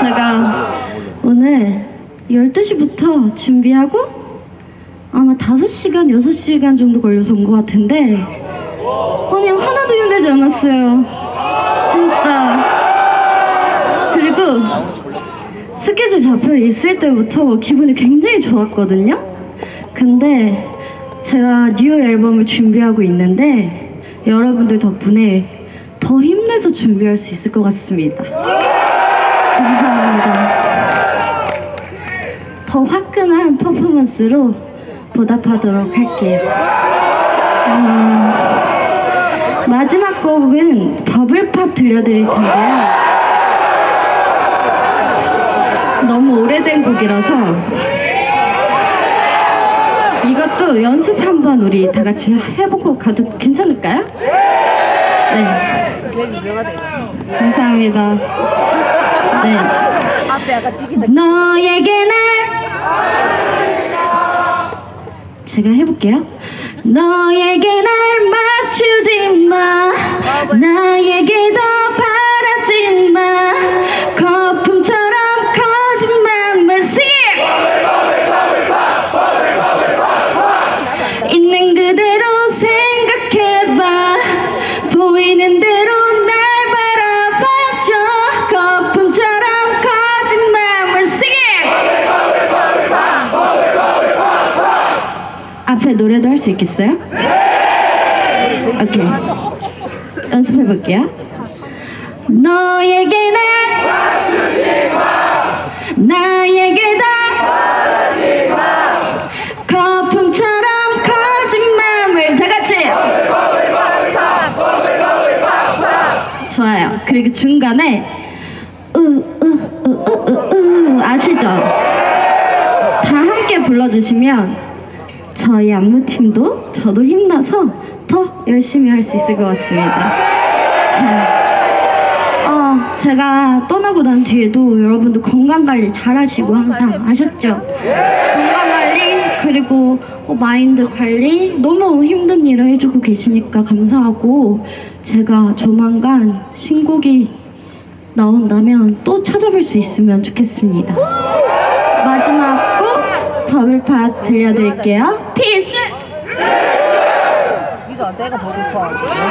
제가 오늘 12시부터 준비하고 아마 5시간, 6시간 정도 걸려서 온 것 같은데 아니 하나도 힘들지 않았어요. 진짜. 그리고 스케줄 잡혀 있을 때부터 기분이 굉장히 좋았거든요. 근데 제가 뉴 앨범을 준비하고 있는데 여러분들 덕분에 더 힘내서 준비할 수 있을 것 같습니다. 감사합니다. 더 화끈한 퍼포먼스로 보답하도록 할게요. 어, 마지막 곡은 버블팝 들려드릴 텐데요. 너무 오래된 곡이라서 이것도 연습 한번 우리 다 같이 해보고 가도 괜찮을까요? 네. 감사합니다. 네. 너에게 날 제가 해볼게요. 너에게 날 앞에 노래도 할 수 있겠어요? 오케이. 연습해 볼게요. 너에게 날 나에게 다 거품처럼 거짓말을 다 같이 좋아요. 그리고 중간에 우우우우우우 아시죠? 다 함께 불러주시면 저희 안무팀도 저도 힘나서 더 열심히 할 수 있을 것 같습니다. 자, 어, 제가 떠나고 난 뒤에도 여러분들 건강 관리 잘 하시고 항상 아셨죠? 건강 관리 그리고 어, 마인드 관리 너무 힘든 일을 해주고 계시니까 감사하고 제가 조만간 신곡이 나온다면 또 찾아뵐 수 있으면 좋겠습니다. 마지막 곡 버블팝 들려드릴게요. 필수! 네가 내가 버블 파.